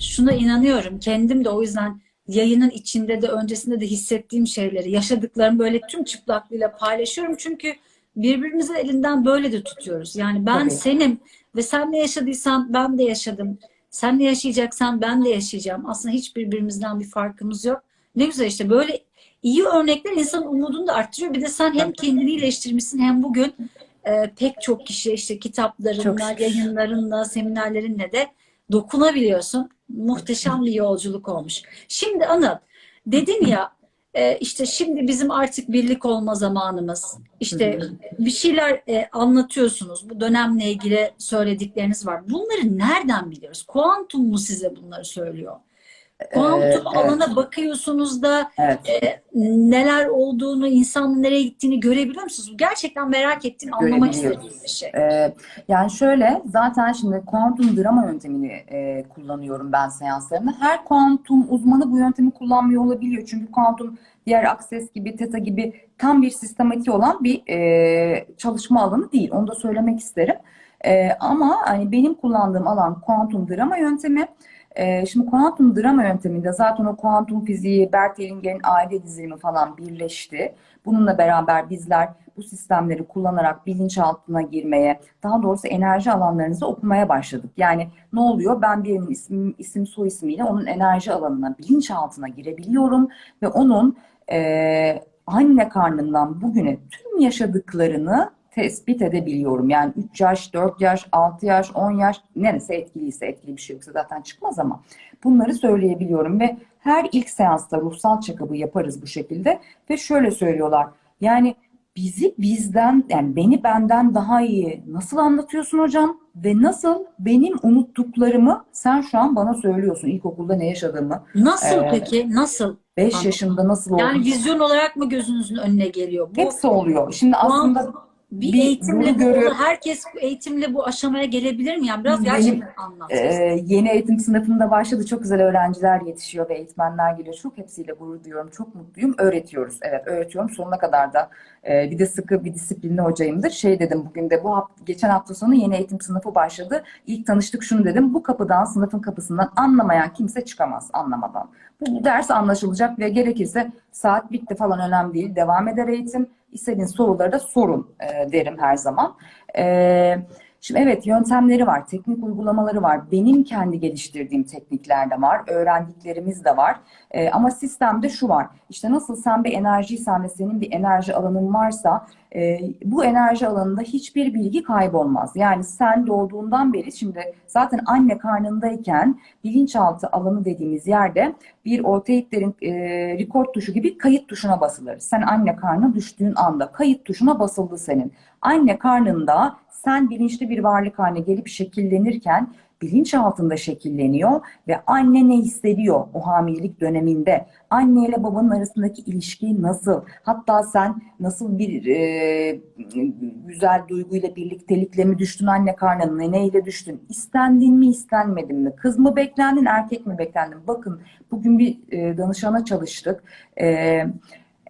şuna inanıyorum. Kendim de o yüzden yayının içinde de öncesinde de hissettiğim şeyleri, yaşadıklarımı böyle tüm çıplaklığıyla paylaşıyorum. Çünkü birbirimizin elinden böyle de tutuyoruz. Yani ben Tabii. senim ve sen ne yaşadıysan ben de yaşadım. Sen ne yaşayacaksan ben de yaşayacağım. Aslında hiç birbirimizden bir farkımız yok. Ne güzel işte böyle iyi örnekler insanın umudunu da arttırıyor. Bir de sen hem kendini iyileştirmişsin hem bugün e, pek çok kişiye işte kitaplarınla, yayınlarınla, seminerlerinle de dokunabiliyorsun. Muhteşem bir yolculuk olmuş. Şimdi Anıl, dedin ya e, işte şimdi bizim artık birlik olma zamanımız. İşte bir şeyler e, anlatıyorsunuz. Bu dönemle ilgili söyledikleriniz var. Bunları nereden biliyoruz? Kuantum mu size bunları söylüyor? Kuantum Ee, evet. alana bakıyorsunuz da Evet. e, neler olduğunu, insanın nereye gittiğini görebiliyor musunuz? Gerçekten merak ettiğim, anlamak istediğim bir şey. Ee, yani şöyle zaten şimdi kuantum drama yöntemini e, kullanıyorum ben seanslarımda. Her kuantum uzmanı bu yöntemi kullanmıyor olabiliyor. Çünkü kuantum diğer Access gibi, Theta gibi tam bir sistematiği olan bir e, çalışma alanı değil. Onu da söylemek isterim. E, ama hani benim kullandığım alan kuantum drama yöntemi. E, şimdi kuantum drama yönteminde zaten o kuantum fiziği, Bert Hellinger'in aile dizilimi falan birleşti. Bununla beraber bizler bu sistemleri kullanarak bilinçaltına girmeye, daha doğrusu enerji alanlarınızı okumaya başladık. Yani ne oluyor? Ben birinin isim, isim soy ismiyle onun enerji alanına, bilinçaltına girebiliyorum ve onun eee, anne karnından bugüne tüm yaşadıklarını tespit edebiliyorum. Yani 3 yaş, 4 yaş, 6 yaş, 10 yaş neresi etkiliyse etkili bir şey yoksa zaten çıkmaz ama bunları söyleyebiliyorum ve her ilk seansta ruhsal check-up'ı yaparız bu şekilde ve şöyle söylüyorlar. Yani bizi bizden yani beni benden daha iyi nasıl anlatıyorsun hocam ve nasıl benim unuttuklarımı sen şu an bana söylüyorsun ilkokulda ne yaşadığımı Nasıl Ee, peki? Nasıl? 5 Anladım. yaşında nasıl Yani olduğunu vizyon olarak mı gözünüzün önüne geliyor? Bu hepsi oluyor. Şimdi aslında bir, bir- eğitimle görüyor- herkes eğitimle bu aşamaya gelebilir mi? Yani biraz Benim, gerçekten anlat. Ee, yeni eğitim sınıfında başladı. Çok güzel öğrenciler yetişiyor ve eğitmenler geliyor. Çok hepsiyle gurur duyuyorum. Çok mutluyum. Öğretiyoruz. Evet öğretiyorum. Sonuna kadar da e, bir de sıkı bir disiplinli hocayımdır. Şey dedim bugün de bu hafta, geçen hafta sonu yeni eğitim sınıfı başladı. İlk tanıştık şunu dedim. Bu kapıdan sınıfın kapısından anlamayan kimse çıkamaz anlamadan. Ders anlaşılacak ve gerekirse saat bitti falan önemli değil. Devam eder eğitim. İstediğiniz soruları da sorun e, derim her zaman. E, Şimdi evet yöntemleri var, teknik uygulamaları var. Benim kendi geliştirdiğim teknikler de var, öğrendiklerimiz de var. Ee, ama sistemde şu var. İşte nasıl sen bir enerjiysen ve senin bir enerji alanın varsa e, bu enerji alanında hiçbir bilgi kaybolmaz. Yani sen doğduğundan beri şimdi zaten anne karnındayken bilinçaltı alanı dediğimiz yerde bir o teyplerin e, record tuşu gibi kayıt tuşuna basılır. Sen anne karnına düştüğün anda kayıt tuşuna basıldı senin. Anne karnında sen bilinçli bir varlık haline gelip şekillenirken bilinç altında şekilleniyor ve anne ne hissediyor o hamilelik döneminde? Anne ile babanın arasındaki ilişki nasıl? Hatta sen nasıl bir e, güzel duyguyla birliktelikle mi düştün anne karnına? Neyle düştün? İstendin mi istenmedin mi? Kız mı beklendin erkek mi beklendin? Bakın bugün bir e, danışana çalıştık. E,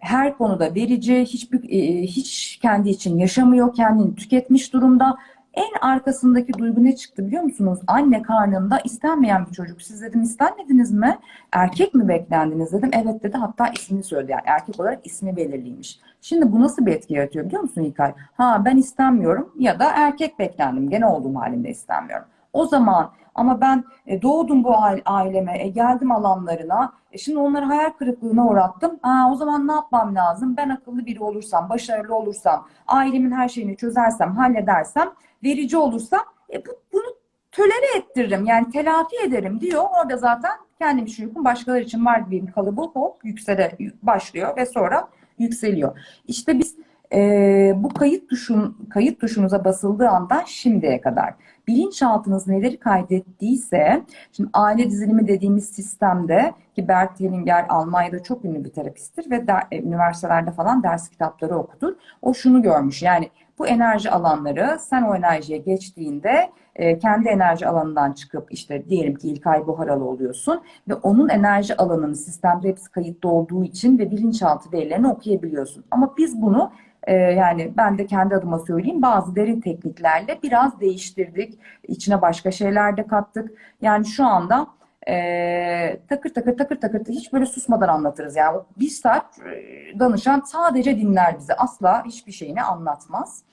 her konuda verici, hiçbir e, hiç kendi için yaşamıyor, kendini tüketmiş durumda. En arkasındaki duygu ne çıktı biliyor musunuz? Anne karnında istenmeyen bir çocuk. Siz dedim istenmediniz mi? Erkek mi beklendiniz dedim. Evet dedi. Hatta ismini söyledi. Yani erkek olarak ismi belirliymiş. Şimdi bu nasıl bir etki yaratıyor biliyor musun İlkay? Ha ben istenmiyorum ya da erkek beklendim. Gene olduğum halinde istenmiyorum. O zaman ama ben e, doğdum bu aile- aileme, e, geldim alanlarına. E, şimdi onları hayal kırıklığına uğrattım. Aa, o zaman ne yapmam lazım? Ben akıllı biri olursam, başarılı olursam, ailemin her şeyini çözersem, halledersem, verici olursam e, bu, bunu tölere ettiririm. Yani telafi ederim diyor. Orada zaten kendi bir şey yokum. Başkaları için var bir kalıbı hop yüksele başlıyor ve sonra yükseliyor. İşte biz e, bu kayıt tuşun kayıt tuşunuza basıldığı andan şimdiye kadar bilinçaltınız neleri kaydettiyse şimdi aile dizilimi dediğimiz sistemde ki Bert Hellinger Almanya'da çok ünlü bir terapisttir ve der, e, üniversitelerde falan ders kitapları okutur. O şunu görmüş yani bu enerji alanları sen o enerjiye geçtiğinde e, kendi enerji alanından çıkıp işte diyelim ki İlkay Buharalı oluyorsun ve onun enerji alanının sistemde hepsi kayıtlı olduğu için ve bilinçaltı verilerini okuyabiliyorsun. Ama biz bunu ee, yani ben de kendi adıma söyleyeyim bazı derin tekniklerle biraz değiştirdik. İçine başka şeyler de kattık. Yani şu anda Ee, takır takır takır takır hiç böyle susmadan anlatırız. Yani bir saat e, danışan sadece dinler bizi. Asla hiçbir şeyini anlatmaz.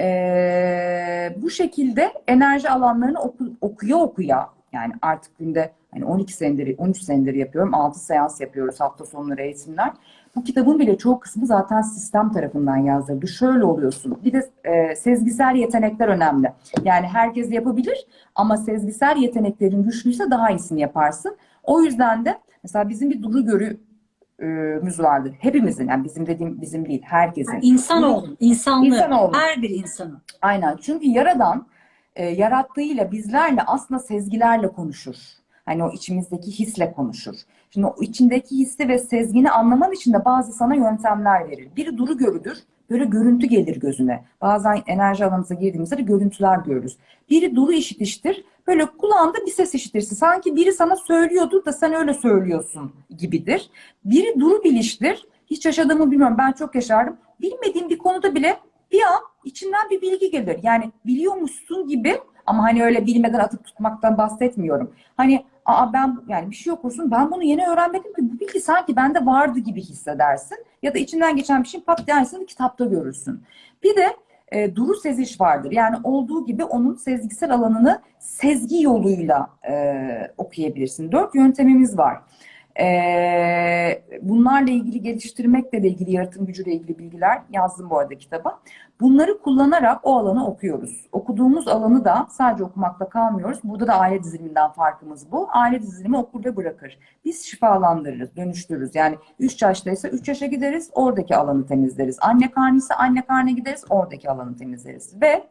Ee, bu şekilde enerji alanlarını oku- okuya okuya yani artık günde hani 12 senedir 13 senedir yapıyorum. 6 seans yapıyoruz hafta sonları eğitimler. Bu kitabın bile çoğu kısmı zaten sistem tarafından yazdırıldı. Şöyle oluyorsun. Bir de e, sezgisel yetenekler önemli. Yani herkes yapabilir ama sezgisel yeteneklerin güçlüyse daha iyisini yaparsın. O yüzden de mesela bizim bir duru görümüz vardır. Hepimizin yani bizim dediğim bizim değil herkesin. Yani insanoğlu, insanlığı, İnsanoğlu. her bir insanın. Aynen. Çünkü Yaradan e, yarattığıyla bizlerle aslında sezgilerle konuşur. Hani o içimizdeki hisle konuşur. Şimdi o içindeki hissi ve sezgini anlaman için de bazı sana yöntemler verir. Biri duru görüdür. Böyle görüntü gelir gözüne. Bazen enerji alanımıza girdiğimizde de görüntüler görürüz. Biri duru işitiştir. Böyle kulağında bir ses işitirsin. Sanki biri sana söylüyordur da sen öyle söylüyorsun gibidir. Biri duru biliştir. Hiç yaşadığımı bilmiyorum. Ben çok yaşardım. Bilmediğim bir konuda bile bir an içinden bir bilgi gelir. Yani biliyormuşsun gibi ama hani öyle bilmeden atıp tutmaktan bahsetmiyorum. Hani aa ben yani bir şey okursun ben bunu yeni öğrenmedim ki bu bilgi sanki bende vardı gibi hissedersin. Ya da içinden geçen bir şey pat dersin kitapta görürsün. Bir de e, duru seziş vardır. Yani olduğu gibi onun sezgisel alanını sezgi yoluyla e, okuyabilirsin. Dört yöntemimiz var. Ee, bunlarla ilgili geliştirmekle de ilgili yaratım gücüyle ilgili bilgiler yazdım bu arada kitaba. Bunları kullanarak o alanı okuyoruz. Okuduğumuz alanı da sadece okumakla kalmıyoruz. Burada da aile diziliminden farkımız bu. Aile dizilimi okur ve bırakır. Biz şifalandırırız, dönüştürürüz. Yani 3 yaştaysa 3 yaşa gideriz, oradaki alanı temizleriz. Anne karnıysa anne karnına gideriz, oradaki alanı temizleriz. Ve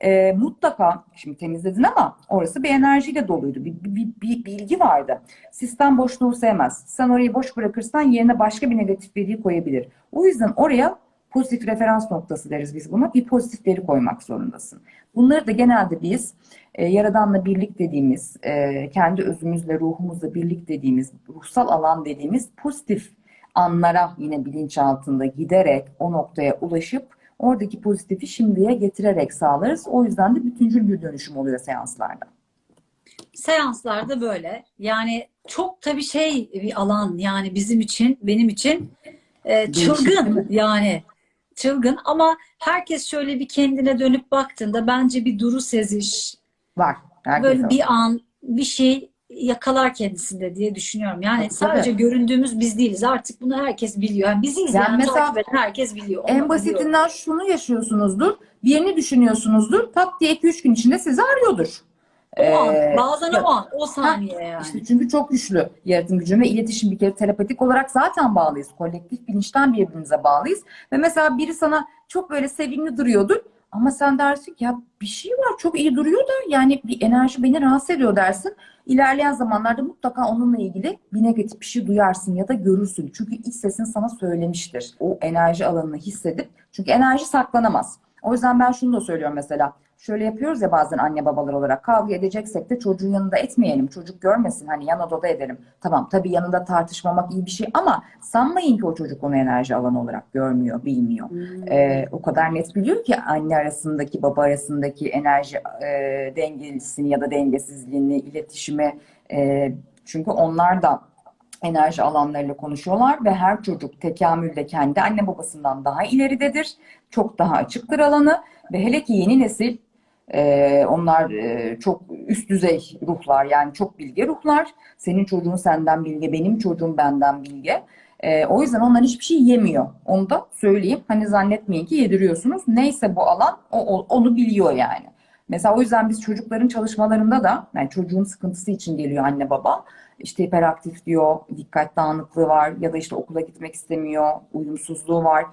e, mutlaka, şimdi temizledin ama orası bir enerjiyle doluydu. Bir, bir, bir bilgi vardı. Sistem boşluğu sevmez. Sen orayı boş bırakırsan yerine başka bir negatif veriyi koyabilir. O yüzden oraya pozitif referans noktası deriz biz buna. Bir pozitif veri koymak zorundasın. Bunları da genelde biz e, Yaradan'la birlik dediğimiz, e, kendi özümüzle, ruhumuzla birlik dediğimiz, ruhsal alan dediğimiz pozitif anlara yine bilinç altında giderek o noktaya ulaşıp oradaki pozitifi şimdiye getirerek sağlarız. O yüzden de bütüncül bir dönüşüm oluyor seanslarda. Seanslarda böyle. Yani çok tabii şey bir alan yani bizim için, benim için e, çılgın yani. Çılgın ama herkes şöyle bir kendine dönüp baktığında bence bir duru seziş, Var. Herkes böyle var. bir an bir şey yakalar kendisinde diye düşünüyorum. Yani Tabii, sadece göründüğümüz biz değiliz. Artık bunu herkes biliyor. Yani bizi izleyen, Yani mesela takip eden herkes biliyor. Onu En biliyor. basitinden şunu yaşıyorsunuzdur. Birini düşünüyorsunuzdur. Tak diye 2-3 gün içinde sizi arıyordur. O an, Ee, bazen ya- o an, o saniye yani. İşte çünkü çok güçlü yaratım gücü ve iletişim bir kere telepatik olarak zaten bağlıyız. Kolektif bilinçten birbirimize bağlıyız. Ve mesela biri sana çok böyle sevimli duruyordur. Ama sen dersin ki ya bir şey var çok iyi duruyor da yani bir enerji beni rahatsız ediyor dersin. İlerleyen zamanlarda mutlaka onunla ilgili bir negatif bir şey duyarsın ya da görürsün. Çünkü iç sesin sana söylemiştir. O enerji alanını hissedip. Çünkü enerji saklanamaz. O yüzden ben şunu da söylüyorum mesela. Şöyle yapıyoruz ya bazen anne babalar olarak kavga edeceksek de çocuğun yanında etmeyelim. Çocuk görmesin hani yan odada edelim. Tamam tabii yanında tartışmamak iyi bir şey ama sanmayın ki o çocuk onu enerji alanı olarak görmüyor, bilmiyor. Hmm. Ee, o kadar net biliyor ki anne arasındaki baba arasındaki enerji e, dengesini ya da dengesizliğini, iletişimi e, çünkü onlar da enerji alanlarıyla konuşuyorlar ve her çocuk tekamülde kendi anne babasından daha ileridedir. Çok daha açıktır alanı ve hele ki yeni nesil e, onlar e, çok üst düzey ruhlar yani çok bilge ruhlar. Senin çocuğun senden bilge, benim çocuğum benden bilge. E, o yüzden onlar hiçbir şey yemiyor. Onu da söyleyeyim. Hani zannetmeyin ki yediriyorsunuz. Neyse bu alan o, o- onu biliyor yani. Mesela o yüzden biz çocukların çalışmalarında da yani çocuğun sıkıntısı için geliyor anne baba. İşte hiperaktif diyor, dikkat dağınıklığı var ya da işte okula gitmek istemiyor, uyumsuzluğu var.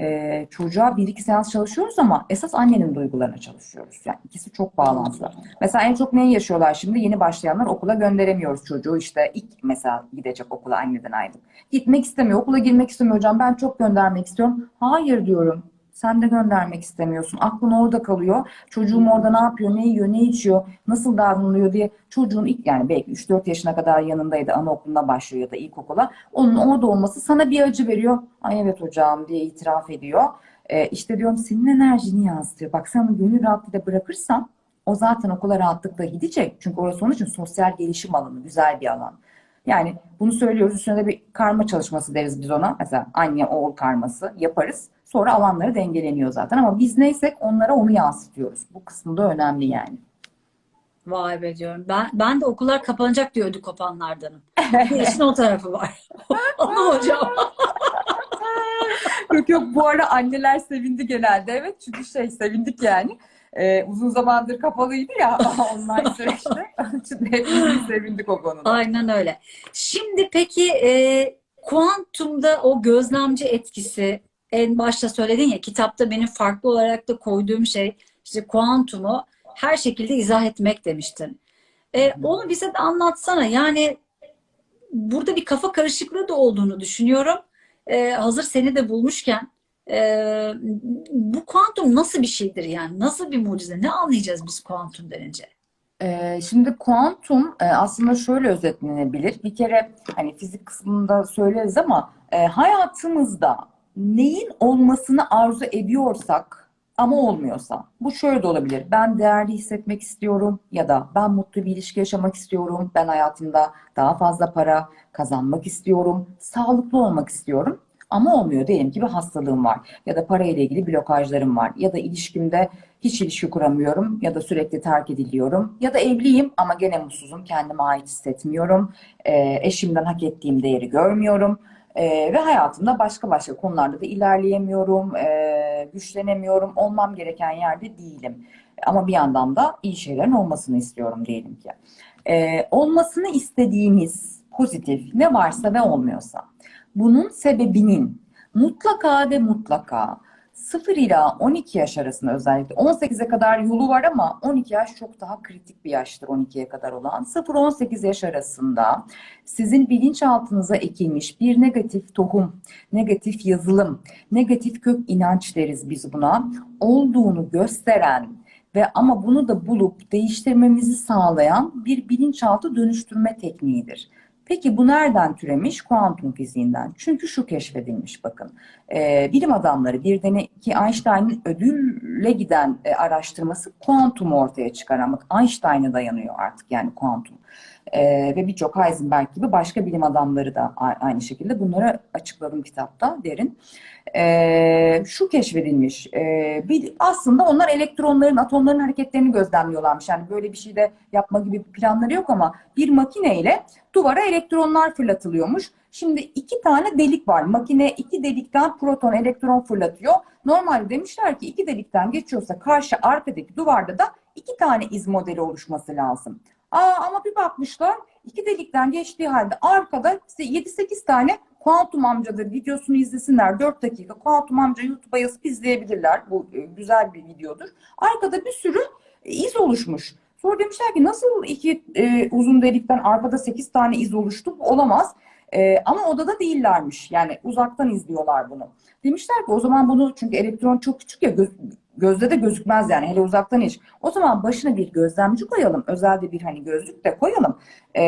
Ee, çocuğa bir iki seans çalışıyoruz ama esas annenin duygularına çalışıyoruz. Yani ikisi çok bağlantılı. Mesela en çok neyi yaşıyorlar şimdi? Yeni başlayanlar okula gönderemiyoruz çocuğu. İşte ilk mesela gidecek okula anneden ayrılıp. Gitmek istemiyor, okula girmek istemiyor hocam. Ben çok göndermek istiyorum. Hayır diyorum. Sen de göndermek istemiyorsun. Aklın orada kalıyor. Çocuğum orada ne yapıyor, ne yiyor, ne içiyor, nasıl davranılıyor diye çocuğun ilk yani belki 3-4 yaşına kadar yanındaydı anaokuluna başlıyor ya da ilkokula. Onun orada olması sana bir acı veriyor. Ay evet hocam diye itiraf ediyor. Ee, işte diyorum senin enerjini yansıtıyor. Bak sen onu gönül rahatlığıyla bırakırsan O zaten okula rahatlıkla gidecek. Çünkü orası onun için sosyal gelişim alanı, güzel bir alan. Yani bunu söylüyoruz. Üstüne de bir karma çalışması deriz biz ona. Mesela anne oğul karması yaparız. Sonra alanları dengeleniyor zaten. Ama biz neysek onlara onu yansıtıyoruz. Bu kısmı da önemli yani. Vay be diyorum. Ben, ben de okullar kapanacak diyor ödü kopanlardanım. İşin o tarafı var. Onu hocam. Yok yok bu ara anneler sevindi genelde evet çünkü şey sevindik yani. Ee, uzun zamandır kapalıydı ya online süreçte. De hepimiz sevindik o konuda. Aynen öyle. Şimdi peki e, kuantumda o gözlemci etkisi en başta söyledin ya kitapta benim farklı olarak da koyduğum şey işte kuantumu her şekilde izah etmek demiştin. E, onu bize de anlatsana. Yani burada bir kafa karışıklığı da olduğunu düşünüyorum. E, hazır seni de bulmuşken e, bu kuantum nasıl bir şeydir yani? Nasıl bir mucize? Ne anlayacağız biz kuantum denince? Ee, şimdi kuantum aslında şöyle özetlenebilir. Bir kere hani fizik kısmında söyleriz ama hayatımızda neyin olmasını arzu ediyorsak ama olmuyorsa bu şöyle de olabilir. Ben değerli hissetmek istiyorum ya da ben mutlu bir ilişki yaşamak istiyorum. Ben hayatımda daha fazla para kazanmak istiyorum. Sağlıklı olmak istiyorum. Ama olmuyor. Diyelim ki bir hastalığım var ya da parayla ilgili blokajlarım var ya da ilişkimde hiç ilişki kuramıyorum ya da sürekli terk ediliyorum ya da evliyim ama gene mutsuzum, kendime ait hissetmiyorum, Ee, eşimden hak ettiğim değeri görmüyorum Ee, ve hayatımda başka başka konularda da ilerleyemiyorum, ee, güçlenemiyorum, olmam gereken yerde değilim. Ama bir yandan da iyi şeylerin olmasını istiyorum diyelim ki. Ee, olmasını istediğimiz pozitif ne varsa ve olmuyorsa bunun sebebinin mutlaka ve mutlaka 0 ila 12 yaş arasında özellikle 18'e kadar yolu var ama 12 yaş çok daha kritik bir yaştır 12'ye kadar olan. 0-18 yaş arasında sizin bilinçaltınıza ekilmiş bir negatif tohum, negatif yazılım, negatif kök inanç deriz biz buna olduğunu gösteren ve ama bunu da bulup değiştirmemizi sağlayan bir bilinçaltı dönüştürme tekniğidir. Peki bu nereden türemiş? Kuantum fiziğinden. Çünkü şu keşfedilmiş bakın. Ee, bilim adamları bir de ki Einstein'ın ödülle giden e, araştırması kuantumu ortaya çıkaran. Bak Einstein'a dayanıyor artık yani kuantum. Ee, ve birçok Heisenberg gibi başka bilim adamları da aynı şekilde bunları açıkladım kitapta derin. Ee, şu keşfedilmiş. Ee, aslında onlar elektronların, atomların hareketlerini gözlemliyorlarmış. Yani böyle bir şey de yapma gibi planları yok ama bir makineyle duvara elektronlar fırlatılıyormuş. Şimdi iki tane delik var. Makine iki delikten proton, elektron fırlatıyor. Normalde demişler ki iki delikten geçiyorsa karşı arkadaki duvarda da iki tane iz modeli oluşması lazım. Aa, ama bir bakmışlar iki delikten geçtiği halde arkada işte 7-8 tane Kuantum amcadır videosunu izlesinler 4 dakika. Kuantum amca YouTube'a yazıp izleyebilirler. Bu e, güzel bir videodur. Arkada bir sürü e, iz oluşmuş. Sonra demişler ki nasıl iki e, uzun delikten arkada 8 tane iz oluştu? Bu olamaz. E, ama odada değillermiş. Yani uzaktan izliyorlar bunu. Demişler ki o zaman bunu çünkü elektron çok küçük ya göz, gözde de gözükmez yani hele uzaktan hiç. O zaman başına bir gözlemci koyalım. Özel de bir hani gözlük de koyalım. E,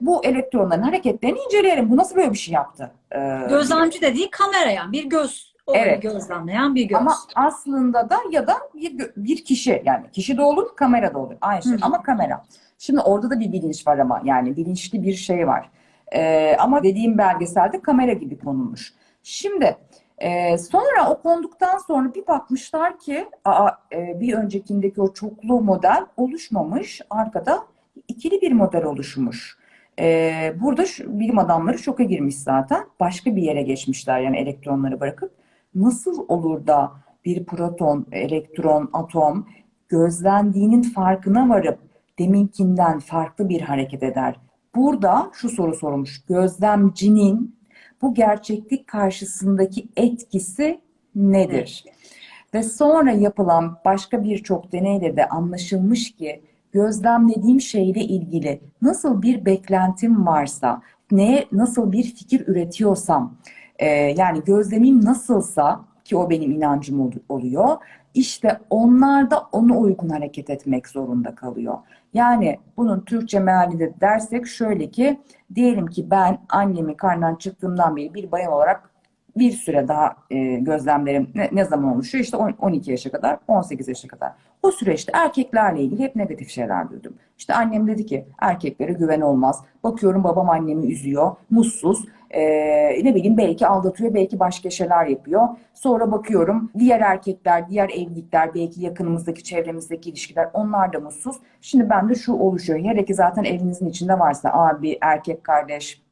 bu elektronların hareketlerini inceleyelim. Bu nasıl böyle bir şey yaptı? E, Gözlemci dediği kamera yani bir göz. Olayı Evet. gözlemleyen bir göz. Ama aslında da ya da bir, bir kişi yani kişi de olur kamera da olur aynı şey Hı hı. ama kamera. Şimdi orada da bir bilinç var ama yani bilinçli bir şey var. Ee, ama dediğim belgeselde kamera gibi konulmuş. Şimdi e, sonra o konduktan sonra bir bakmışlar ki aa, e, bir öncekindeki o çoklu model oluşmamış arkada ikili bir model oluşmuş. Ee, burada şu, bilim adamları şoka girmiş zaten. Başka bir yere geçmişler yani elektronları bırakıp nasıl olur da bir proton, elektron, atom gözlendiğinin farkına varıp deminkinden farklı bir hareket eder? Burada şu soru sormuş. Gözlemcinin bu gerçeklik karşısındaki etkisi nedir? Ve sonra yapılan başka birçok deneyle de anlaşılmış ki gözlemlediğim şeyle ilgili nasıl bir beklentim varsa, neye nasıl bir fikir üretiyorsam, e, yani gözlemim nasılsa ki o benim inancım ol- oluyor, işte onlar da ona uygun hareket etmek zorunda kalıyor. Yani bunun Türkçe meali de dersek şöyle ki, diyelim ki ben annemin karnından çıktığımdan beri bir bayan olarak bir süre daha e, gözlemlerim ne, ne zaman oluşuyor? İşte on- 12 yaşa kadar, 18 yaşa kadar. O süreçte erkeklerle ilgili hep negatif şeyler duydum. İşte annem dedi ki erkeklere güven olmaz. Bakıyorum babam annemi üzüyor, mutsuz. Ee, ne bileyim belki aldatıyor, belki başka şeyler yapıyor. Sonra bakıyorum diğer erkekler, diğer evlilikler, belki yakınımızdaki, çevremizdeki ilişkiler onlar da mutsuz. Şimdi bende şu oluşuyor. Hele ki zaten evinizin içinde varsa abi, erkek kardeş,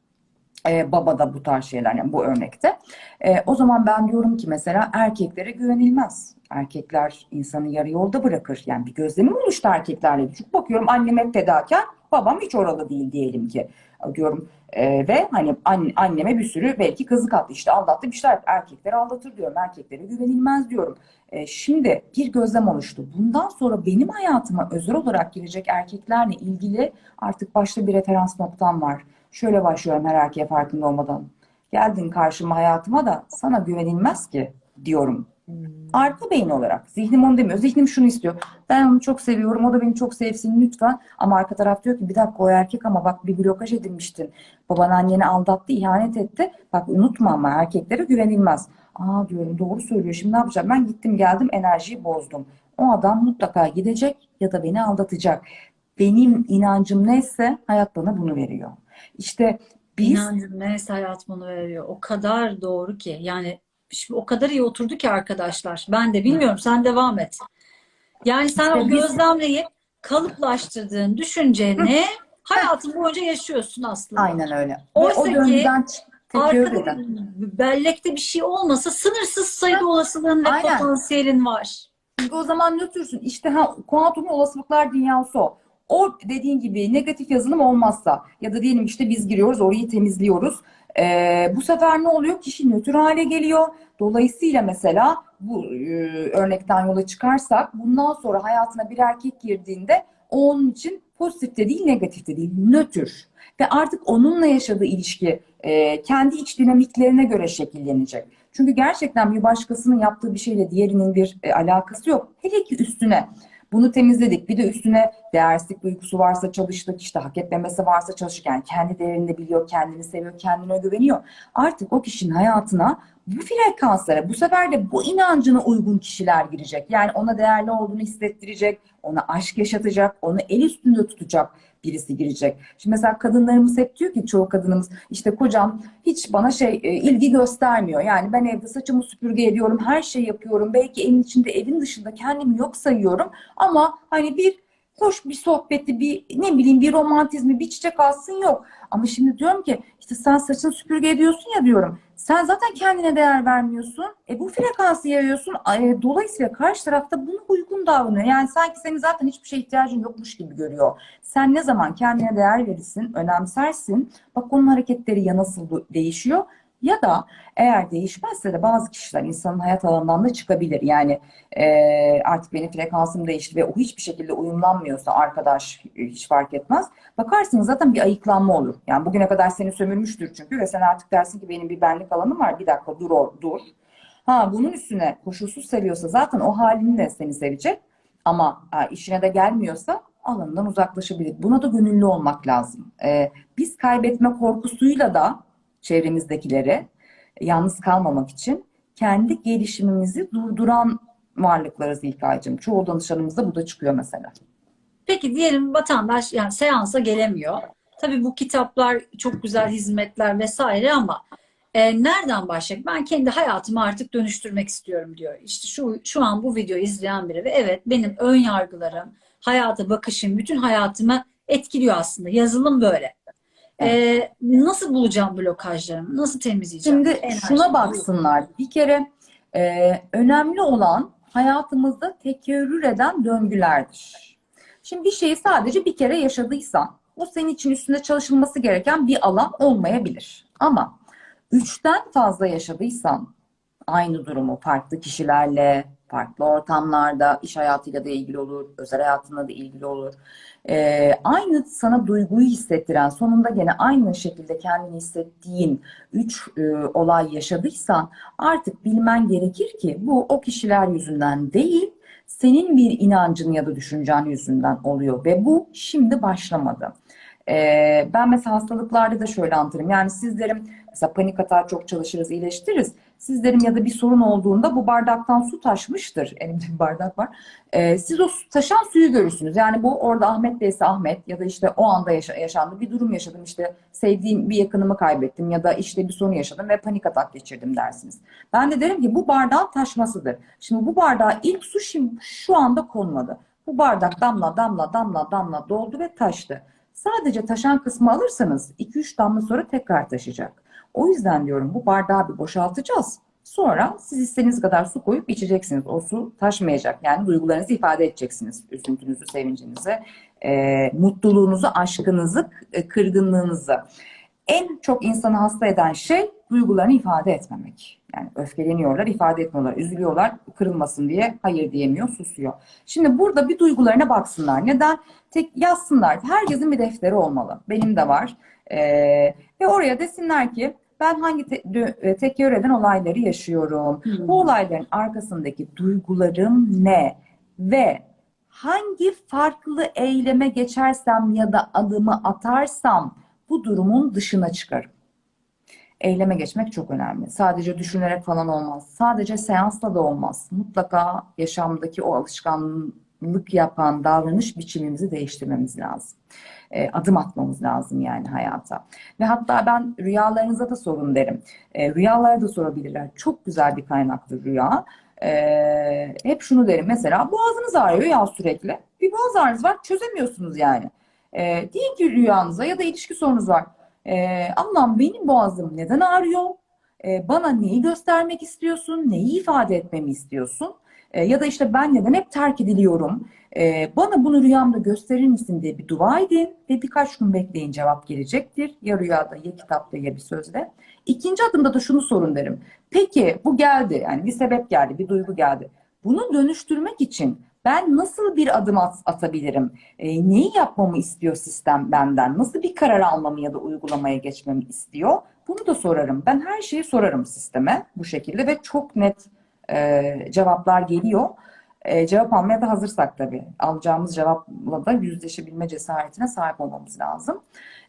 e, baba da bu tarz şeyler yani bu örnekte. E, o zaman ben diyorum ki mesela erkeklere güvenilmez. Erkekler insanı yarı yolda bırakır. Yani bir gözlemim oluştu erkeklerle. Çünkü bakıyorum annem hep fedakar, babam hiç oralı değil diyelim ki. Diyorum e, ve hani anne, anneme bir sürü belki kazık attı işte aldattı bir şeyler. Erkekler aldatır diyorum. Erkeklere güvenilmez diyorum. E, şimdi bir gözlem oluştu. Bundan sonra benim hayatıma özel olarak girecek erkeklerle ilgili artık başta bir referans noktam var. Şöyle başlıyorum her erkeğe farkında olmadan. Geldin karşıma hayatıma da sana güvenilmez ki diyorum. Arka beyin olarak. Zihnim onu demiyor. Zihnim şunu istiyor. Ben onu çok seviyorum. O da beni çok sevsin lütfen. Ama arka taraf diyor ki bir dakika o erkek ama bak bir blokaj edinmiştin. Baban anneni aldattı, ihanet etti. Bak unutma ama erkeklere güvenilmez. Aa diyorum doğru söylüyor. Şimdi ne yapacağım? Ben gittim geldim enerjiyi bozdum. O adam mutlaka gidecek ya da beni aldatacak. Benim inancım neyse hayat bana bunu veriyor. İşte biz neyse hayat bunu veriyor. O kadar doğru ki. Yani şimdi o kadar iyi oturdu ki arkadaşlar. Ben de bilmiyorum. Sen devam et. Yani sen İşte o biz- gözlemleyip kalıplaştırdığın düşünceni hayatın boyunca yaşıyorsun aslında. aynen öyle. Ve Oysa o tekrür Arkada bellekte bir şey olmasa sınırsız sayıda olasılığın ve Aynen. potansiyelin var. Çünkü o zaman nötrsün. İşte ha, kuantum olasılıklar dünyası o. O dediğin gibi negatif yazılım olmazsa ya da diyelim işte biz giriyoruz orayı temizliyoruz. Ee, bu sefer ne oluyor? Kişi nötr hale geliyor. Dolayısıyla mesela bu e, örnekten yola çıkarsak bundan sonra hayatına bir erkek girdiğinde onun için pozitif de değil negatif de değil nötr. Ve artık onunla yaşadığı ilişki e, kendi iç dinamiklerine göre şekillenecek. Çünkü gerçekten bir başkasının yaptığı bir şeyle diğerinin bir e, alakası yok. Hele ki üstüne bunu temizledik. Bir de üstüne değersizlik duygusu varsa çalıştık, işte hak etmemesi varsa çalışırken kendi değerini de biliyor, kendini seviyor, kendine güveniyor. Artık o kişinin hayatına bu frekanslara, bu sefer de bu inancına uygun kişiler girecek. Yani ona değerli olduğunu hissettirecek, ona aşk yaşatacak, onu el üstünde tutacak birisi girecek. Şimdi mesela kadınlarımız hep diyor ki çoğu kadınımız işte kocam hiç bana şey e, ilgi göstermiyor. Yani ben evde saçımı süpürge ediyorum, her şey yapıyorum. Belki evin içinde, evin dışında kendimi yok sayıyorum. Ama hani bir hoş bir sohbeti, bir ne bileyim bir romantizmi, bir çiçek alsın yok. Ama şimdi diyorum ki işte sen saçını süpürge ediyorsun ya diyorum. Sen zaten kendine değer vermiyorsun. E bu frekansı yayıyorsun. E, dolayısıyla karşı tarafta buna uygun davranıyor. Yani sanki senin zaten hiçbir şeye ihtiyacın yokmuş gibi görüyor. Sen ne zaman kendine değer verirsin, önemsersin. Bak onun hareketleri ya nasıl değişiyor ya da eğer değişmezse de bazı kişiler insanın hayat alanından da çıkabilir. Yani e, artık benim frekansım değişti ve o hiçbir şekilde uyumlanmıyorsa arkadaş e, hiç fark etmez. Bakarsınız zaten bir ayıklanma olur. Yani bugüne kadar seni sömürmüştür çünkü ve sen artık dersin ki benim bir benlik alanım var. Bir dakika dur or, dur. Ha bunun üstüne koşulsuz seviyorsa zaten o halinle seni sevecek. Ama e, işine de gelmiyorsa alanından uzaklaşabilir. Buna da gönüllü olmak lazım. E, biz kaybetme korkusuyla da çevremizdekileri yalnız kalmamak için kendi gelişimimizi durduran varlıklarız İlkay'cığım. Çoğu danışanımızda bu da çıkıyor mesela. Peki diyelim vatandaş yani seansa gelemiyor. Tabii bu kitaplar çok güzel hizmetler vesaire ama e, nereden başlayacak? Ben kendi hayatımı artık dönüştürmek istiyorum diyor. İşte şu şu an bu videoyu izleyen biri ve evet benim ön yargılarım, hayata bakışım, bütün hayatımı etkiliyor aslında. Yazılım böyle. E, nasıl bulacağım blokajlarımı? Nasıl temizleyeceğim? Şimdi Enerji. şuna baksınlar. Bir kere e, önemli olan hayatımızda tekerrür eden döngülerdir. Şimdi bir şeyi sadece bir kere yaşadıysan o senin için üstünde çalışılması gereken bir alan olmayabilir. Ama üçten fazla yaşadıysan aynı durumu farklı kişilerle, farklı ortamlarda, iş hayatıyla da ilgili olur, özel hayatınla da ilgili olur. Ee, aynı sana duyguyu hissettiren, sonunda gene aynı şekilde kendini hissettiğin üç e, olay yaşadıysan artık bilmen gerekir ki bu o kişiler yüzünden değil, senin bir inancın ya da düşüncen yüzünden oluyor ve bu şimdi başlamadı. Ee, ben mesela hastalıklarda da şöyle anlatırım. Yani sizlerim mesela panik atar çok çalışırız, iyileştiririz. Siz derim ya da bir sorun olduğunda bu bardaktan su taşmıştır. Elimde bir bardak var. Ee, siz o su- taşan suyu görürsünüz. Yani bu orada Ahmet değilse Ahmet ya da işte o anda yaşa- yaşandı bir durum yaşadım. işte sevdiğim bir yakınımı kaybettim ya da işte bir sorun yaşadım ve panik atak geçirdim dersiniz. Ben de derim ki bu bardağın taşmasıdır. Şimdi bu bardağa ilk su şimdi şu anda konmadı. Bu bardak damla damla damla damla doldu ve taştı. Sadece taşan kısmı alırsanız 2-3 damla sonra tekrar taşıyacak. O yüzden diyorum bu bardağı bir boşaltacağız. Sonra siz istediğiniz kadar su koyup içeceksiniz. O su taşmayacak. Yani duygularınızı ifade edeceksiniz. Üzüntünüzü, sevincinizi, e, mutluluğunuzu, aşkınızı, e, kırgınlığınızı. En çok insanı hasta eden şey duygularını ifade etmemek. Yani öfkeleniyorlar, ifade etmiyorlar, üzülüyorlar, kırılmasın diye hayır diyemiyor, susuyor. Şimdi burada bir duygularına baksınlar. Neden? Tek yazsınlar. Herkesin bir defteri olmalı. Benim de var. Ee, ve oraya desinler ki ben hangi te- e, eden olayları yaşıyorum? Hmm. Bu olayların arkasındaki duygularım ne? Ve hangi farklı eyleme geçersem ya da adımı atarsam bu durumun dışına çıkarım. Eyleme geçmek çok önemli. Sadece düşünerek falan olmaz. Sadece seansla da olmaz. Mutlaka yaşamdaki o alışkanlık yapan davranış biçimimizi değiştirmemiz lazım. E, adım atmamız lazım yani hayata. Ve hatta ben rüyalarınıza da sorun derim. E, rüyalara da sorabilirler. Çok güzel bir kaynaktır rüya. E, hep şunu derim mesela boğazınız ağrıyor ya sürekli. Bir boğaz ağrınız var çözemiyorsunuz yani. E, diyin ki rüyanıza ya da ilişki sorunuz var. E, Allah'ım benim boğazım neden ağrıyor? E, bana neyi göstermek istiyorsun? Neyi ifade etmemi istiyorsun? E, ya da işte ben neden hep terk ediliyorum? E, bana bunu rüyamda gösterir misin diye bir dua edin ve birkaç gün bekleyin cevap gelecektir. Ya rüyada ya kitapta ya bir sözde. İkinci adımda da şunu sorun derim. Peki bu geldi yani bir sebep geldi bir duygu geldi. Bunu dönüştürmek için ben nasıl bir adım at- atabilirim? E, neyi yapmamı istiyor sistem benden? Nasıl bir karar almamı ya da uygulamaya geçmemi istiyor? Bunu da sorarım. Ben her şeyi sorarım sisteme bu şekilde ve çok net e, cevaplar geliyor. E, cevap almaya da hazırsak tabii. Alacağımız cevapla da yüzleşebilme cesaretine sahip olmamız lazım.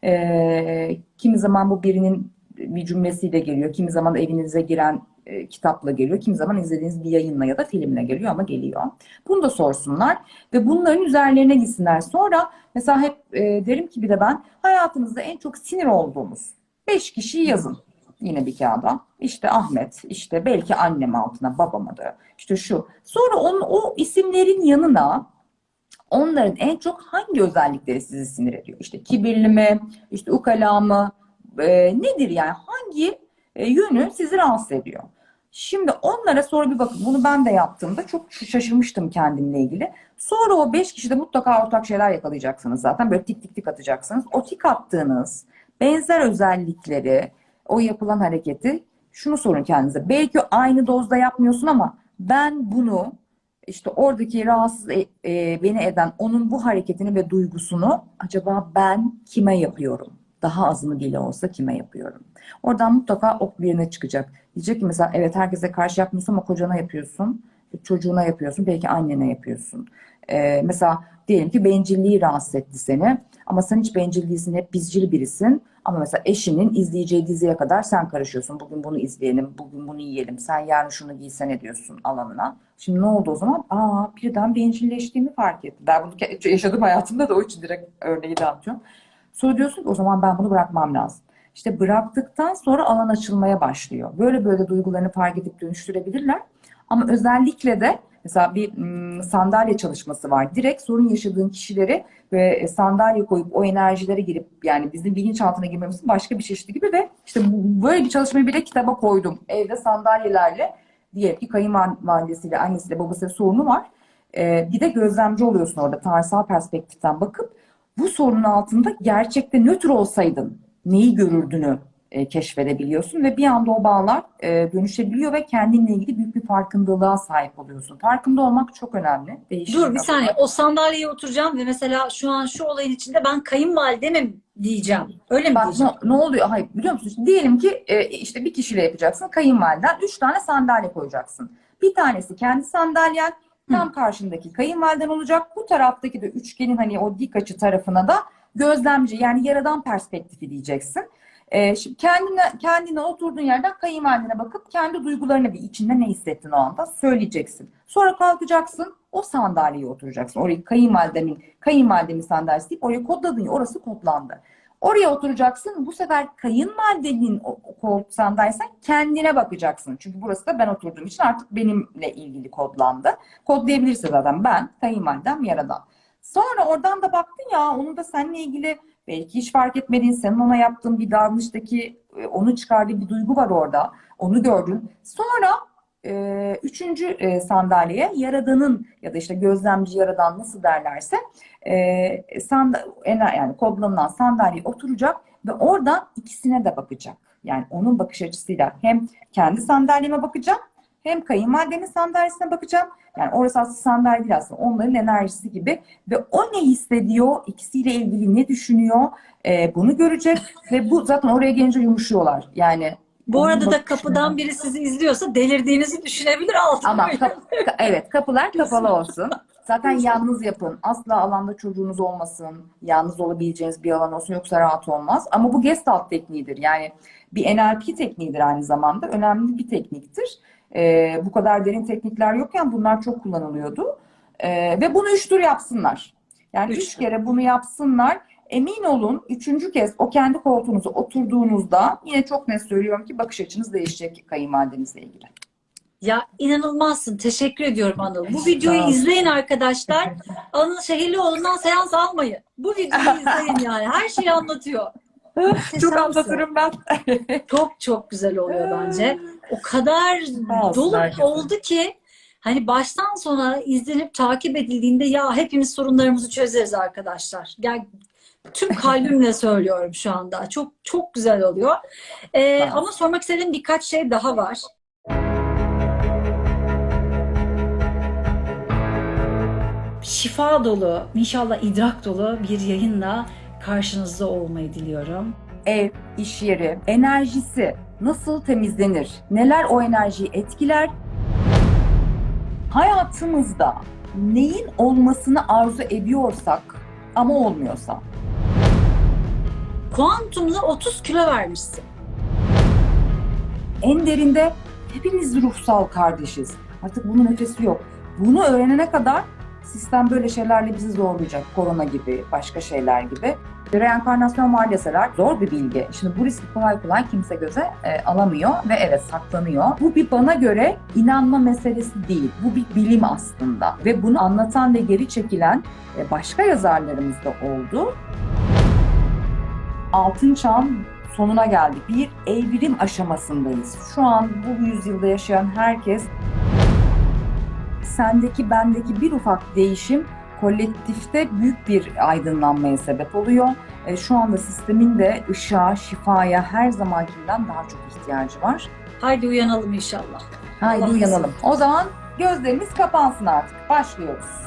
E, kimi zaman bu birinin bir cümlesiyle geliyor. Kimi zaman evinize giren e, kitapla geliyor. Kimi zaman izlediğiniz bir yayınla ya da filmle geliyor ama geliyor. Bunu da sorsunlar ve bunların üzerlerine gitsinler. Sonra mesela hep e, derim ki bir de ben hayatınızda en çok sinir olduğumuz beş kişiyi yazın yine bir kağıda. İşte Ahmet, işte belki annem altına, babama da, işte şu. Sonra onun, o isimlerin yanına onların en çok hangi özellikleri sizi sinir ediyor? İşte kibirli mi, işte ukala mı, e, nedir yani hangi e, yönü sizi rahatsız ediyor? Şimdi onlara sonra bir bakın. Bunu ben de yaptığımda çok şaşırmıştım kendimle ilgili. Sonra o beş kişide mutlaka ortak şeyler yakalayacaksınız zaten. Böyle tik tik tik atacaksınız. O tik attığınız benzer özellikleri, o yapılan hareketi şunu sorun kendinize. Belki aynı dozda yapmıyorsun ama ben bunu işte oradaki rahatsız e- e, beni eden onun bu hareketini ve duygusunu acaba ben kime yapıyorum? Daha azını bile olsa kime yapıyorum? Oradan mutlaka ok birine çıkacak. Diyecek ki mesela evet herkese karşı yapmıyorsun ama kocana yapıyorsun. Çocuğuna yapıyorsun. Belki annene yapıyorsun. Ee, mesela diyelim ki bencilliği rahatsız etti seni. Ama sen hiç bencil değilsin. Hep bizcil birisin. Ama mesela eşinin izleyeceği diziye kadar sen karışıyorsun. Bugün bunu izleyelim, bugün bunu yiyelim. Sen yarın şunu giysene diyorsun alanına. Şimdi ne oldu o zaman? Aa birden bencilleştiğimi fark ettim. Ben bunu yaşadım hayatımda da o için direkt örneği de atıyorum. Sonra diyorsun ki o zaman ben bunu bırakmam lazım. İşte bıraktıktan sonra alan açılmaya başlıyor. Böyle böyle duygularını fark edip dönüştürebilirler. Ama özellikle de mesela bir sandalye çalışması var. Direkt sorun yaşadığın kişileri ve sandalye koyup o enerjilere girip yani bizim bilinçaltına girmemiz başka bir çeşidi gibi ve işte böyle bir çalışmayı bile kitaba koydum. Evde sandalyelerle diyelim ki kayınvalidesiyle annesiyle babasıyla sorunu var. Ee, bir de gözlemci oluyorsun orada tarihsel perspektiften bakıp bu sorunun altında gerçekte nötr olsaydın neyi görürdüğünü e, keşfedebiliyorsun ve bir anda o bağlar e, dönüşebiliyor ve kendinle ilgili büyük bir farkındalığa sahip oluyorsun. Farkında olmak çok önemli. Değişim Dur bir yapmak. saniye. O sandalyeye oturacağım ve mesela şu an şu olayın içinde ben kayınvalidemim diyeceğim. Öyle mi Bak diyeceğim? ne, ne oluyor? Hayır biliyor musun? İşte diyelim ki e, işte bir kişiyle yapacaksın. Kayınvaliden üç tane sandalye koyacaksın. Bir tanesi kendi sandalyen, tam karşındaki kayınvaliden olacak. Bu taraftaki de üçgenin hani o dik açı tarafına da gözlemci yani yaradan perspektifi diyeceksin. Ee, şimdi kendine, kendine oturduğun yerden kayınvalidene bakıp kendi duygularını bir içinde ne hissettin o anda söyleyeceksin. Sonra kalkacaksın o sandalyeye oturacaksın. Orayı kayınvalidemin, kayınvalidemin sandalyesi deyip oraya kodladın ya orası kodlandı. Oraya oturacaksın. Bu sefer kayınvalidenin sandalyesen kendine bakacaksın. Çünkü burası da ben oturduğum için artık benimle ilgili kodlandı. Kodlayabilirse zaten ben, kayınvalidem, yaradan. Sonra oradan da baktın ya onun da seninle ilgili belki hiç fark etmediğin senin ona yaptığın bir davranıştaki e, onu çıkardığı bir duygu var orada. Onu gördün. Sonra e, üçüncü e, sandalyeye yaradanın ya da işte gözlemci yaradan nasıl derlerse e, ener- yani kodlanılan sandalyeye oturacak ve oradan ikisine de bakacak. Yani onun bakış açısıyla hem kendi sandalyeme bakacağım hem kayınvalidemin sandalyesine bakacağım. Yani orası aslında sandalye değil aslında onların enerjisi gibi ve o ne hissediyor, ikisiyle ilgili ne düşünüyor e, bunu görecek ve bu zaten oraya gelince yumuşuyorlar. Yani Bu arada da kapıdan biri sizi izliyorsa delirdiğinizi düşünebilir altı. ama kap- ka- evet kapılar kapalı olsun. Zaten yalnız yapın. Asla alanda çocuğunuz olmasın. Yalnız olabileceğiniz bir alan olsun yoksa rahat olmaz. Ama bu Gestalt tekniğidir. Yani bir NLP tekniğidir aynı zamanda. Önemli bir tekniktir. Ee, bu kadar derin teknikler yokken bunlar çok kullanılıyordu. Ee, ve bunu üç tur yapsınlar. Yani Üç üç, kere bunu yapsınlar. Emin olun üçüncü kez o kendi koltuğunuza oturduğunuzda yine çok net söylüyorum ki bakış açınız değişecek kayınvalidenizle ilgili. Ya inanılmazsın. Teşekkür ediyorum Anıl. Bu videoyu izleyin arkadaşlar. Anıl Şehirlioğlu'ndan seans almayın. Bu videoyu izleyin yani. Her şeyi anlatıyor. Çok anlatırım ben. Çok çok güzel oluyor bence. O kadar dolu herkese. oldu ki hani baştan sona izlenip takip edildiğinde ya hepimiz sorunlarımızı çözeriz arkadaşlar. Yani tüm kalbimle söylüyorum şu anda. Çok çok güzel oluyor. Ee, ama sormak istediğim birkaç şey daha var. Şifa dolu, inşallah idrak dolu bir yayınla karşınızda olmayı diliyorum. Ev, iş yeri, enerjisi nasıl temizlenir? Neler o enerjiyi etkiler? Hayatımızda neyin olmasını arzu ediyorsak ama olmuyorsa Kuantumda 30 kilo vermişsin. en derinde hepimiz ruhsal kardeşiz. Artık bunun ötesi yok. Bunu öğrenene kadar sistem böyle şeylerle bizi zorlayacak. Korona gibi, başka şeyler gibi. Reenkarnasyon deseler zor bir bilgi. Şimdi bu riski kolay kolay kimse göze e, alamıyor ve evet saklanıyor. Bu bir bana göre inanma meselesi değil. Bu bir bilim aslında. Ve bunu anlatan ve geri çekilen e, başka yazarlarımız da oldu. Altın çağın sonuna geldik. Bir evrim aşamasındayız. Şu an bu yüzyılda yaşayan herkes sendeki bendeki bir ufak değişim kolektifte büyük bir aydınlanmaya sebep oluyor. E, şu anda sistemin de ışığa, şifaya her zamankinden daha çok ihtiyacı var. Haydi uyanalım inşallah. Haydi Allah uyanalım. O zaman gözlerimiz kapansın artık. Başlıyoruz.